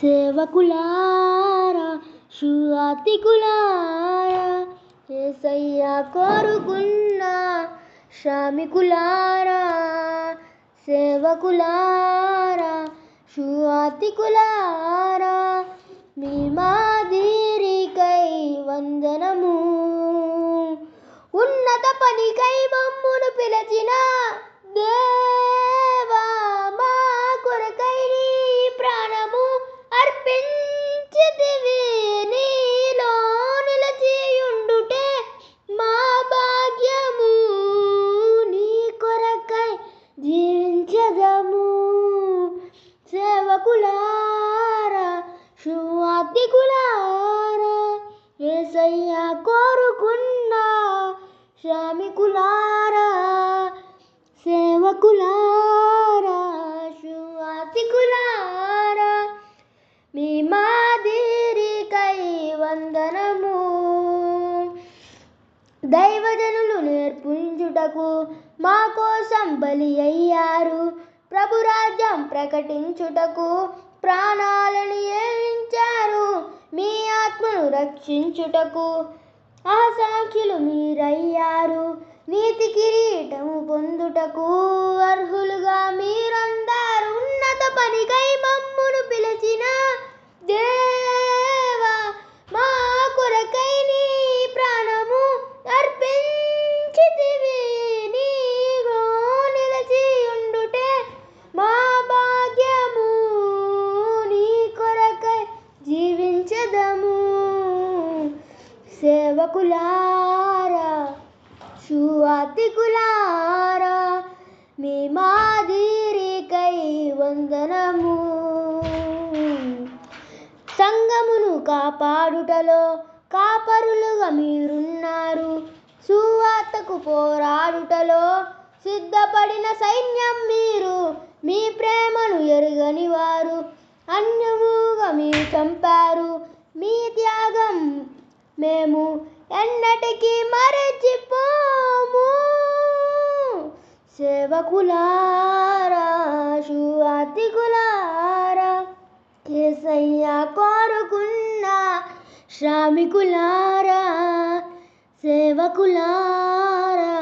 సేవకులారా శువాతికులారా ఏసయ్యా కోరుకున్న శ్రామికులారా సేవకులారా శువాతికులారా మీ మాదిరికై వందనము. ఉన్నత పనికై మమ్మును పిలచిన దే సేవకులారా శువాతికులారా ఏసయ్య కోరుకున్న శ్రామికులారా సేవకులారా శువాతికులారా మీ మాదిరికై వందనము. దైవజనులు నేర్పించుటకు మా కోసం బలి అయ్యారు. ప్రభురాజ్యం ప్రకటించుటకు ప్రాణాలను ఏమించారు మీ ఆత్మను రక్షించుటకు ఆ సాక్షులు మీరయ్యారు. నీతి కిరీటము పొందుటకు అర్హులు సేవకులారా సువాతికులారా మీ మాదిరికై వందనము. సంగమును కాపాడుటలో కాపరులుగా మీరున్నారు. సువార్తకు పోరాడుటలో సిద్ధపడిన సైన్యం మీరు మీ ప్రేమను ఎరుగని వారు అన్యముగా మీరు చంపారు మీ త్యాగం మేము ఎన్నటికీ మరచిపోము. సేవకులారా శువాతికులారా కేసయ్య కోరుకున్న శ్రామికులారా సేవకులారా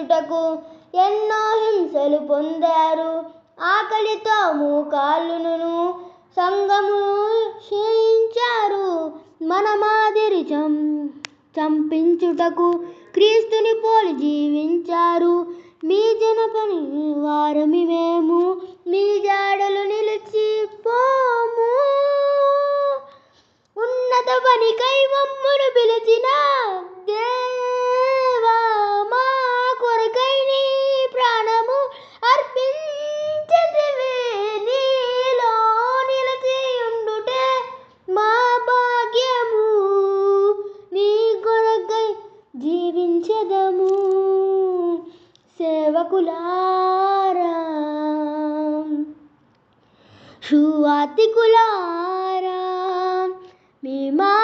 అందించుటకు ఎన్నో హింసలు పొందారు. ఆకలితో మూకాళ్ళును సంగము క్షయించారు మన మాదిరి చం చంపించుటకు క్రీస్తుని పోలి జీవించారు. మీ జనపని వారమి మేము మీ జాడలు నిలిచిపోము ఉన్నత పనికై మమ్మును పిలిచిన దే సేవకులారా శువాతికులారా మీ మాదిరికై వందనా